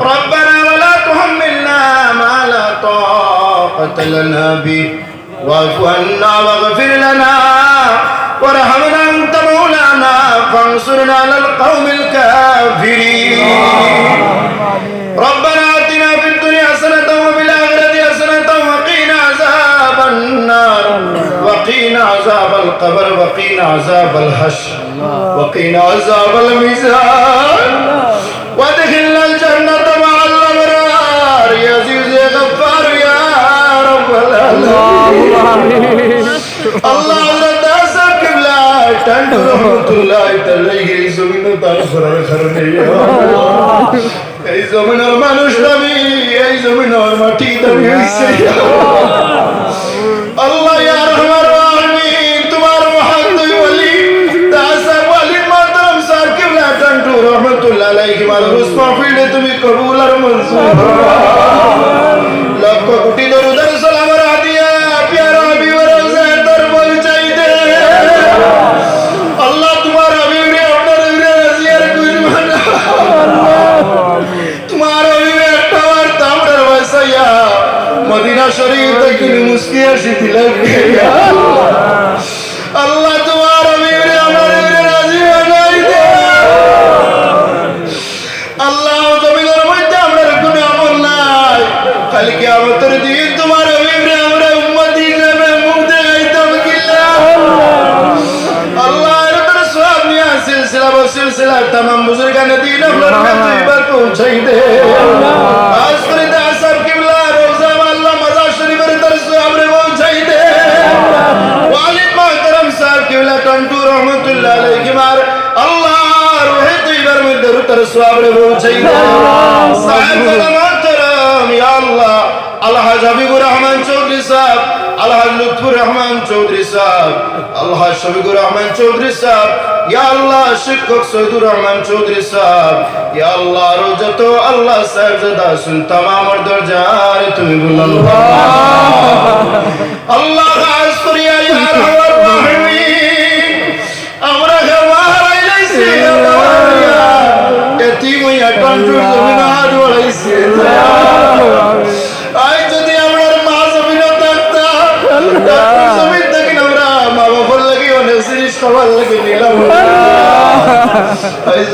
ربنا ولا تحملنا ما لا طاقة لنا به. واعف عنا واغفر لنا. وارحمنا أنت مولانا. فانصرنا على القوم الكافرين. ربنا آتنا في الدنيا حسنة وفي الآخرة حسنة وقنا عذاب النار. وقنا عذاب القبر وقنا عذاب الحشر وقنا عذاب الميزان. وادخلنا الجنة مع الأبرار يا عزيز يا غفار يا رب العالمين اللهم آمين আল্লাহ হযরত আসাদ কিবলা টান্ডু রহমাতুল্লাহ তাআলাকে এই জমিনে দান করার কারণে ইয়া আল্লাহ, এই জমিনের মানুষ দামি এই জমিনের মাটি দামি হইছে রুস মাহফিলে তুমি কবুল আর মঞ্জুর লক্ষ কোটি দরুদের সালামের হাদিয়া, প্যারা হাবিবের রওজায় তোর পরিচয় দে আল্লাহ তোমার হাবিবরে আপনার হাবিবরে রাজিয়ার কইর মানা তোমার হাবিবে একটা বার তামরার বসাইয়া মদিনা শরীফ থেকে মুস্কি আসি দিলাম খালি কি আমাদের দিন তোমার অভিপ্রে আমরা উম্মতি হিসেবে মুখ দেখাইতাম কিল্লা। আল্লাহ এর সব নিয়ে সিলসিলা বা সিলসিলা তামাম বুজুর্গানে দিন আপনার কাছে এবার পৌঁছাই দে। আজ করে দে কিবলা রোজা আল্লাহ মাজার শরীফের তোর সব পৌঁছাই দে। ওয়ালিদ মাহতারাম স্যার কিবলা টন্টু রহমতুল্লাহ আলাইহি মার আল্লাহ রোহে তুইবার মধ্যে রুতার সব পৌঁছাই দে। সাহেব মাহতারাম ইয়া আল্লাহ। আলহাজ হাবিবুর রহমান চৌধুরী সাহেব আলহাজ লুৎফুর রহমান চৌধুরী সাহেব আলহাজ শফিকুর রহমান চৌধুরী সাহেব, ইয়া আল্লাহ শিক্ষক সৈদুর রহমান চৌধুরী সাহেব, ইয়া আল্লাহ আরও যত আল্লাহ সাহেব জাদা শুন তামামর দরজার তুমি বুলন্দ আল্লাহ। খাস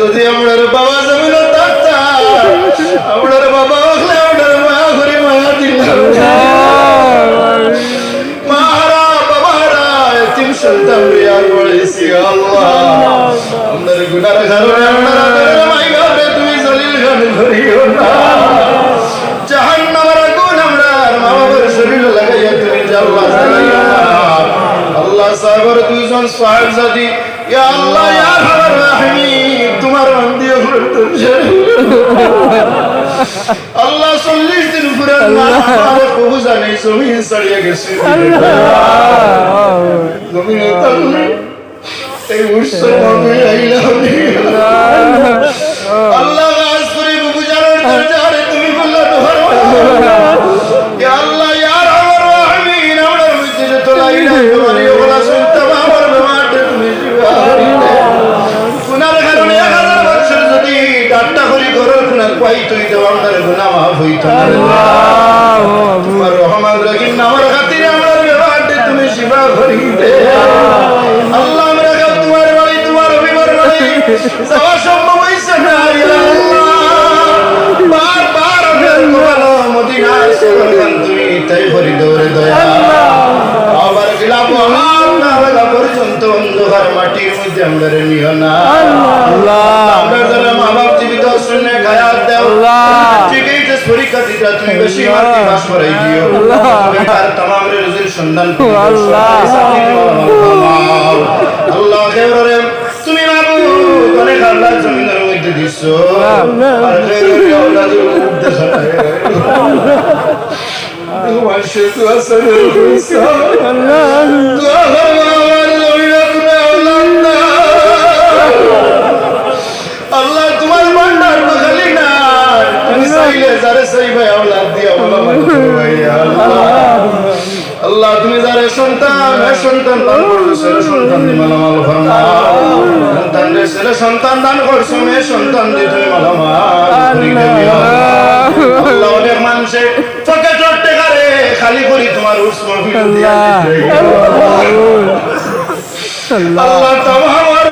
যদি আমরা বাবা জমিন থাকতাম আমরা বাবা হলে আমরা মা করে মায়া দিলাম মারা বাবারা এতিম সন্তান রিয়ার বলেছি আল্লাহ। আমাদের গুনার কারণে আপনারা মাই ঘরে তুমি জলিল খান করিও না। জাহান্নামের আগুন আমরা মা বাবার শরীর লাগাইয়া তুমি জ্বালাইও না। আল্লাহ দুইজন সাহেব ইয়া আল্লাহ আল্লাহ চল্লিশ দিন ঘুরে আমার জানে জমিন ছাড়িয়ে গেছে। জমিনে এই উৎসব আমি আইলাম। আল্লাহ। আজ করে বুবু জানার দরজারে তুমি বললা তোমার আল্লাহ ইয়ার আমার রাহিমিন আমার মধ্যে যে তোলাই তোমার ওগুলা শুনতাম আমার বেমারটা তুমি গুনার কারণে ডাক্তার করি ঘরের গুনার পাই তুই তো আমার গুনা মাফ হইত তোমার রহমান রহিম নামের খাতিরে আমার বেমারটা তুমি সেবা করি দে আল্লাহ আমরা তোমার বাড়ি তোমার অভিমান বাড়ি যাওয়া সম্ভব হইছে না বার বার সেবন তুমি তাই ভরি দৌড়ে দয়া। আবার গিলাপ আমার না লাগা পর্যন্ত অন্ধকার মাটির মধ্যে আমরা নিও না। আমরা মাবুদ অনেক আল্লাহ জমিনের মধ্যে দিছো আর খেবরে আল্লাহ যারে সন্তান সন্তান দান করছ সন্তান মালামাল ফরমাও সন্তান ছেলে সন্তান দান করছ মেয়ে সন্তান দিয়ে তুমি মালামাল। আল্লাহ। অনেক মানুষে চোখে খালি করি তোমার উষ্ণ আল্লাহ। আল্লাহ তাম